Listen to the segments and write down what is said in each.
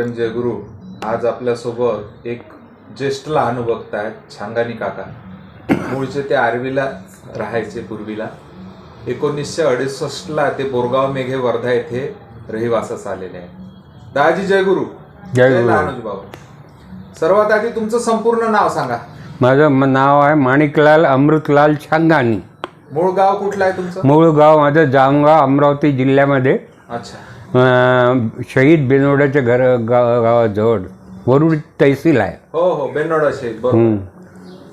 सप्रेम जयगुरु आज आपल्यासोबत एक ज्येष्ठ लहानुभक्त आहेत छांगानी काका. मूळचे ते आर्वीला राहायचे पूर्वीला. एकोणीसशे अडुसष्टला ते बोरगाव मेघे वर्धा येथे रहिवासास आलेले आहेत. दाजी जयगुरु जयगुरु. लहानोजी बाबा सर्वात आधी तुमचं संपूर्ण नाव सांगा. माझं नाव आहे माणिकलाल अमृतलाल छांगानी. मूळ गाव कुठलं आहे तुमचं? मूळ गाव माझं जामगाव अमरावती जिल्ह्यामध्ये. अच्छा. शहीद बेनोड्याच्या घर गाव गावाजवळ वरुड तहसील आहे. हो हो बेनोडा बरोबर. हं.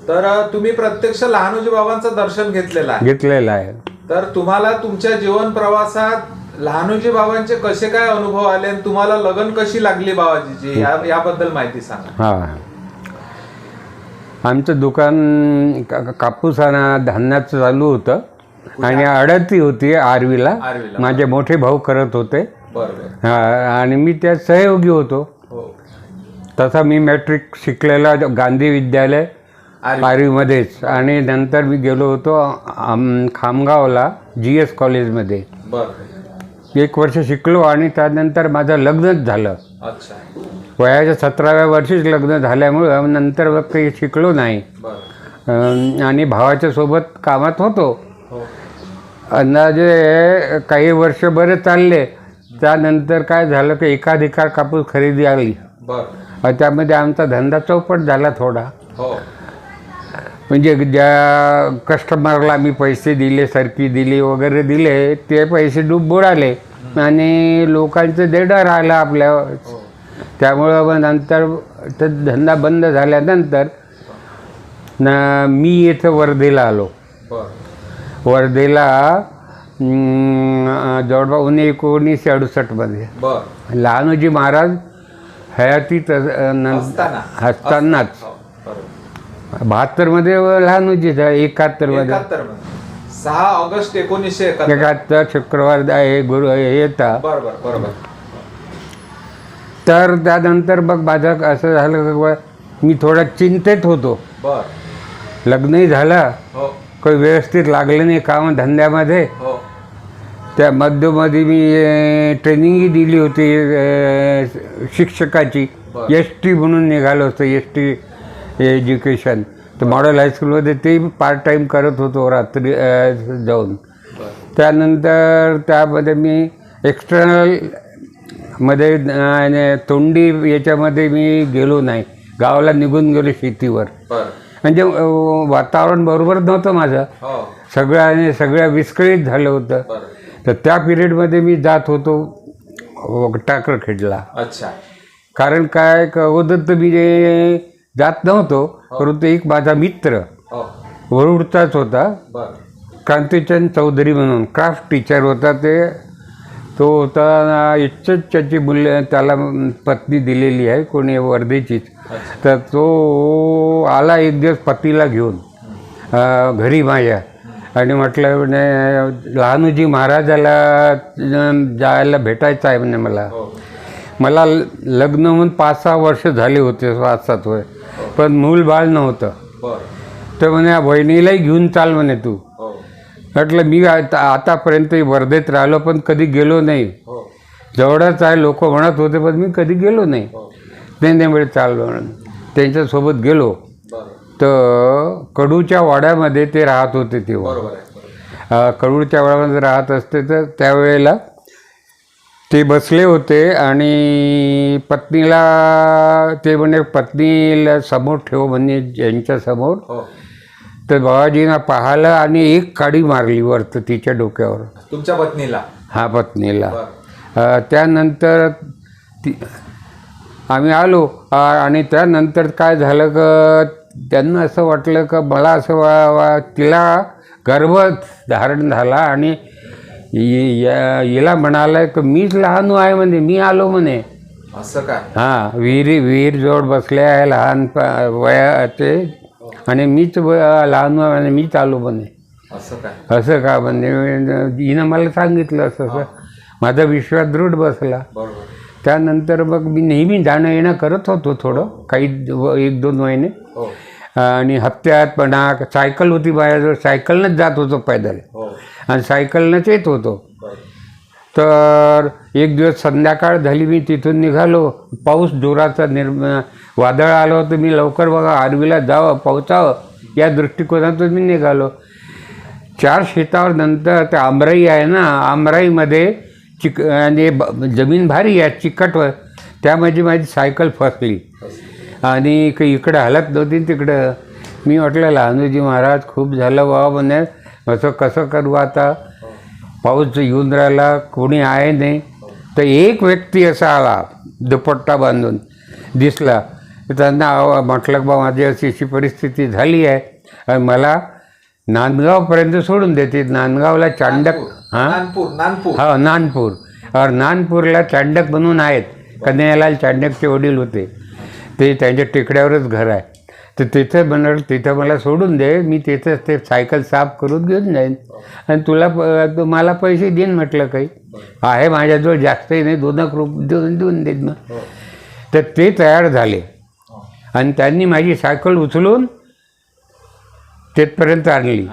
तर तुम्ही प्रत्यक्ष लहानोजी बाबांचं दर्शन घेतलेलं आहे. घेतलेलं आहे. तर तुम्हाला तुमच्या जीवन प्रवासात लहानोजी बाबांचे कसे काय अनुभव आले आणि तुम्हाला लगन कशी लागली बाबाजीची? या याबद्दल माहिती सांगा. हा. आमचं दुकान का- कापूस आणि धान्याचं चालू होतं. आणि अडती होती आरवीला. आर्वीला. माझे मोठे भाऊ करत होते. हा, आणि मी त्यात सहयोगी होतो. हो. तसा मी मॅट्रिक शिकलेला गांधी विद्यालय आर्वी. आर्वीमध्येच. आणि नंतर मी गेलो होतो खामगावला जी एस कॉलेजमध्ये एक वर्ष शिकलो आणि त्यानंतर माझं लग्नच झालं. अच्छा. वयाच्या सतराव्या वर्षीच लग्न झाल्यामुळं नंतर मग काही शिकलो नाही. आणि भावाच्या सोबत कामात होतो. हो. अंदाजे काही वर्ष बरे चालले. त्यानंतर काय झालं की एकाधिकार कापूस खरेदी आली. त्यामध्ये आमचा धंदा चौपट झाला थोडा. हो. म्हणजे ज्या कस्टमरला मी पैसे दिले सरकी दिली वगैरे दिले ते पैसे डूब बुडाले आणि लोकांचं देडं राहिलं आपल्यावर. हो. त्यामुळं मग नंतर तो धंदा बंद झाल्यानंतर न मी इथं वर्धेला आलो. वर्धेला जवळपास उन्हे एकोणीसशे अडुसष्टमध्ये लहानोजी महाराज हयातीत असतानाच. हो बहात्तरमध्ये लहानोजी एकाहत्तरमध्ये एकाहत्तरमध्ये. सहा ऑगस्ट एकोणीसशे एकाहत्तर. शुक्रवार दा- हे गुरु बरोबर तर त्यानंतर मग माझं असं झालं मी थोडा चिंतेत होतो. लग्नही झालं. हो. काही व्यवस्थित लागलं नाही काम धंद्यामध्ये. हो. त्या मध्यमध्ये मी ट्रेनिंगही दिली होती शिक्षकाची. एस टी म्हणून निघालं होतं एस टी एज्युकेशन तर मॉडेल हायस्कूलमध्ये ते पार्ट टाईम करत होतो रात्री जाऊन. त्यानंतर त्यामध्ये मी एक्सटर्नलमध्ये तोंडी याच्यामध्ये मी गेलो नाही. गावाला निघून गेलो शेतीवर. म्हणजे वातावरण बरोबर नव्हतं माझं. हो. सगळं आणि सगळ्या विस्कळीत झालं होतं. तर त्या पिरियडमध्ये मी जात होतो टाकरखेडला अच्छा. कारण काय तर मी जे जात नव्हतो परंतु एक माझा मित्र हो. वरुडचाच होता. क्रांतीचंद चौधरी म्हणून क्राफ्ट टीचर होता ते. तो होता इच्छच त्याची मुलं त्याला पत्नी दिलेली आहे कोणी वर्धेचीच. तर तो आला एक दिवस पतीला घेऊन घरी माझ्या. आणि म्हटलं म्हणे लहानूजी महाराजाला जायला भेटायचं आहे म्हणे मला. हो. मला लग्न होऊन पाच सहा वर्ष झाले होते पाच सात वय पण मूल बाळ नव्हतं. तर म्हणे "या बहिणीलाही घेऊन चाल म्हणे तू. हो. म्हटलं मी आता आतापर्यंत वर्धेत राहिलो पण कधी गेलो नाही. हो. जवळच आहे लोक म्हणत होते पण मी कधी गेलो नाही. नाही म्हणजे चाललो. म्हणून त्यांच्यासोबत गेलो. तर कडूच्या वाड्यामध्ये ते राहत होते तेव्हा. कडूच्या वाड्यामध्ये राहत असते तर त्यावेळेला ते बसले होते आणि पत्नीला ते म्हणे पत्नीला समोर ठेव म्हणे यांच्यासमोर हो. तर बाबाजीनं पाहिलं आणि एक काडी मारली वरतं तिच्या डोक्यावर. तुमच्या पत्नीला? हा पत्नीला. त्यानंतर ती आम्ही आलो. आणि त्यानंतर काय झालं क त्यांना असं वाटलं का मला असं वा वा तिला गर्भ धारण झाला आणि या- हिला म्हणालं की मीच लहान आहे म्हणे मी आलो म्हणे. असं काय? हां विहिरी विहीरजवळ बसले आहे लहान प- वयाचे आणि मीच व- लहान आहे मीच आलो म्हणे. असं काय? असं का म्हणजे हिनं मला सांगितलं असं असं. माझा विश्वास दृढ बसला. बरोबर. त्यानंतर मग मी नेहमी जाणं येणं करत होतो थोडं काही एक दोन महिने. हो. आणि हप्त्यात म्हणा सायकल होती माझ्याजवळ सायकलनंच जात होतो पैदल. हो. आणि सायकलनंच येत होतो. तर एक दिवस संध्याकाळ झाली मी तिथून निघालो. पाऊस जोराचा निर्म वादळ आलं होतं. मी लवकर बघा आरवीला जावं पोहोचावं या दृष्टिकोनातून मी निघालो. चार शेतावर नंतर ते आमराई आहे ना आमराईमध्ये चिक आणि ब- जमीन भारी आहे चिकटवर त्यामध्ये माझी सायकल फसली. आणि क- इकडं हलत नव्हती तिकडं. मी म्हटलं लहानूजी महाराज खूप झालं बाबा म्हणे. असं कसं करू आता? पाऊस येऊन राहिला कोणी आहे नाही. तर एक व्यक्ती असा आला दुपट्टा बांधून. दिसला. त्यांना आव- म्हटलं बा माझी अशी अशी परिस्थिती झाली आहे. आणि मला नांदगावपर्यंत सोडून देते नांदगावला चांडक हां? नानपूर नानपूर हा नानपूर. और नानपूरला चांडक म्हणून आहेत. कन्हैयालाल चांडकचे वडील होते. ते त्यांच्या टेकड्यावरच घर आहे. तर तिथं म्हणाल तिथं मला सोडून दे मी तिथं ते सायकल साफ करून घेऊन जाईन. आणि तुला प- मला पैसे देईन म्हटलं काही. आहे माझ्याजवळ जास्तही नाही दोन एक रुप देऊन देऊन देईन मग. तर ते तयार झाले. आणि त्यांनी माझी सायकल उचलून तिथपर्यंत आणली.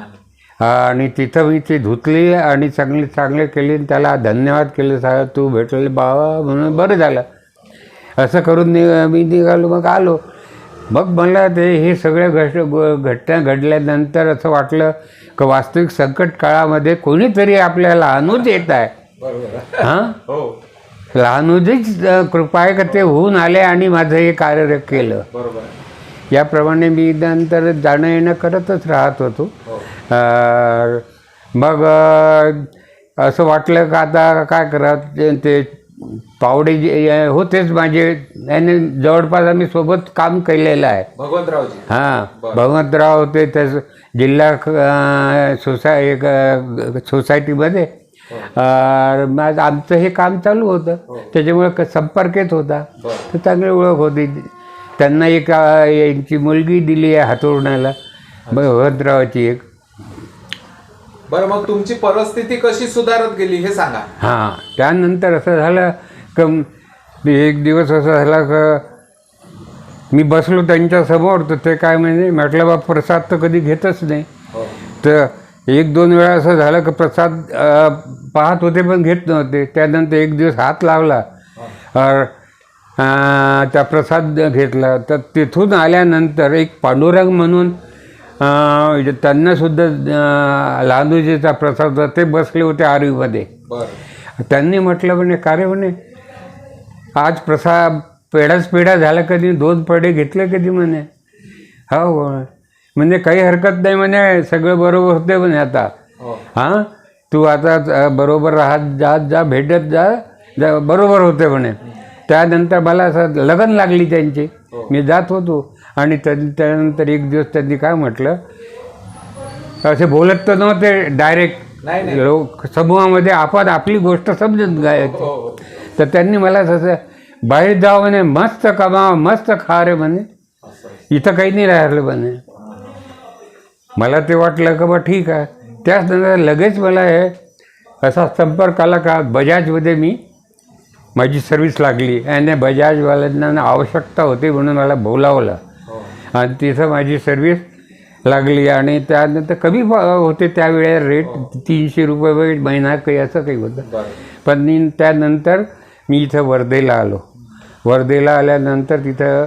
आणि तिथं मी ती धुतली आणि चांगली चांगले केली आणि त्याला धन्यवाद केले साहेब तू भेटले बाबा म्हणून बरं झालं. असं करून नि मी निघालो मग आलो. मग मला ते हे सगळ्या घट घटना घडल्यानंतर असं वाटलं की वास्तविक संकट काळामध्ये कोणीतरी आपल्याला अनुज येत आहे. बरोबर. हां? हो. लहानुजीच कृपा आहे का ते होऊन आले आणि माझं हे कार्य केलं. बरोबर. याप्रमाणे मी नंतर जाणं येणं करतच राहत होतो. हो. मग असं वाटलं का आता काय करा ते पावडे जे होतेच माझे. याने जवळपास आम्ही सोबत काम केलेलं आहे. भगवंतरावजी. हां. भगवंतराव होते त्या जिल्हा अ, सोसा एक अ, सोसायटीमध्ये. मग आमचं हे काम चालू होतं. त्याच्यामुळे क- संपर्क येत होता तर चांगली ओळख होती. त्यांना एक यांची मुलगी दिली आहे हातोरण्याला. भगवंतरावाची एक. बरं मग तुमची परिस्थिती कशी सुधारत गेली हे सांगा. हां त्यानंतर असं झालं क एक दिवस असं झाला का मी बसलो त्यांच्यासमोर तर ते काय म्हणजे म्हटलं बा प्रसाद तर कधी घेतच नाही. हो. तर एक दोन वेळा असं झालं की प्रसाद पाहत होते पण घेत नव्हते. त्यानंतर एक दिवस हात लावला. अ, त्या प्रसाद घेतला. तर तिथून आल्यानंतर एक पांडुरंग म्हणून त्यांनासुद्धा अ, लहानूजीचा प्रसाद होता. ते बसले होते आरवीमध्ये. त्यांनी म्हटलं म्हणे का रे म्हणे? आज प्रसाद पेढाच पेढा झाला कधी? दोन पेढे घेतले कधी म्हणे? हो हो. म्हणजे काही हरकत नाही म्हणे सगळं बरोबर होते म्हणे आता. हो. हां? तू आता बरोबर राहत जात जा भेटत जा जा बरोबर होते म्हणे. त्यानंतर मला असं लगन लागली त्यांची. मी जात होतो. आणि त्यां- त्यानंतर एक दिवस त्यांनी काय म्हटलं? असे बोलत तर नव्हते डायरेक्ट लोक समूहामध्ये आपण आपली गोष्ट समजून गायची हो हो तर त्यांनी मला तसं बाहेर जावं म्हणे मस्त कमाव मस्त खा रे म्हणे. इथं काही नाही राहिलं म्हणे. मला ते वाटलं का बा ठीक आहे. त्याचनंतर लगेच मला हे असा संपर्क आला का बजाजमध्ये मी माझी सर्विस लागली. आणि बजाजवाल्यांना आवश्यकता होती म्हणून मला बोलावलं. हो आणि तिथं माझी सर्विस लागली. आणि त्यानंतर कमी होते त्यावेळेस रेट तीनशे रुपये वगैरे महिना काही असं काही होतं. पण मी त्यानंतर मी इथं वर्धेला आलो. वर्धेला आल्यानंतर तिथं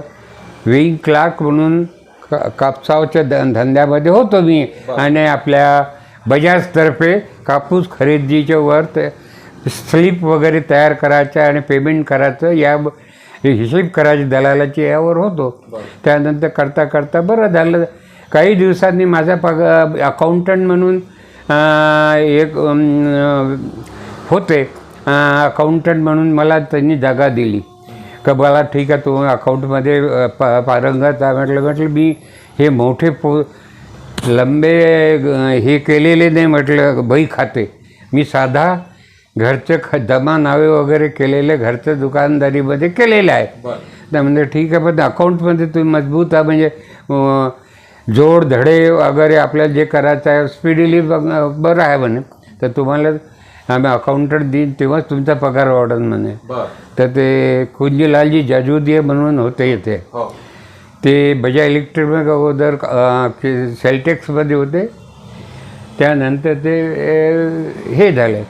वेईंग क्लार्क म्हणून का कापसावच्या ध धंद्यामध्ये होतो मी. आणि आपल्या बजाजतर्फे कापूस खरेदीच्या वर ते स्लिप वगैरे तयार करायचं आणि पेमेंट करायचं. या ब- हिशेब करायची दलालाची यावर होतो. त्यानंतर करता करता बरं झालं. काही दिवसांनी माझा पग अकाउंटंट म्हणून एक होते. अकाउंटंट म्हणून मला त्यांनी जागा दिली. का मला ठीक आहे तू अकाउंटमध्ये प पारंगत आहे. म्हटलं म्हटलं मी हे मोठे पो लंबे हे केलेले नाही. म्हटलं बही खाते मी साधा घरचे ख जमा नावे वगैरे केलेले घरचं दुकानदारीमध्ये केलेलं आहे तर म्हणजे ठीक आहे पण अकाउंटमध्ये तुम्ही मजबूत आहे म्हणजे जोड धडे वगैरे आपल्याला जे करायचं आहे स्पीडीली बरं आहे म्हणे. तर तुम्हाला आम्ही अकाउंटंट देईन तेव्हाच तुमचा पगार वाढेल म्हणे. तर ते कुंजीलालजी जाजुदिये म्हणून होते इथे. हो. ते बजा इलेक्ट्रिक अगोदर सेल्टेक्समध्ये होते. त्यानंतर ते हे झाले.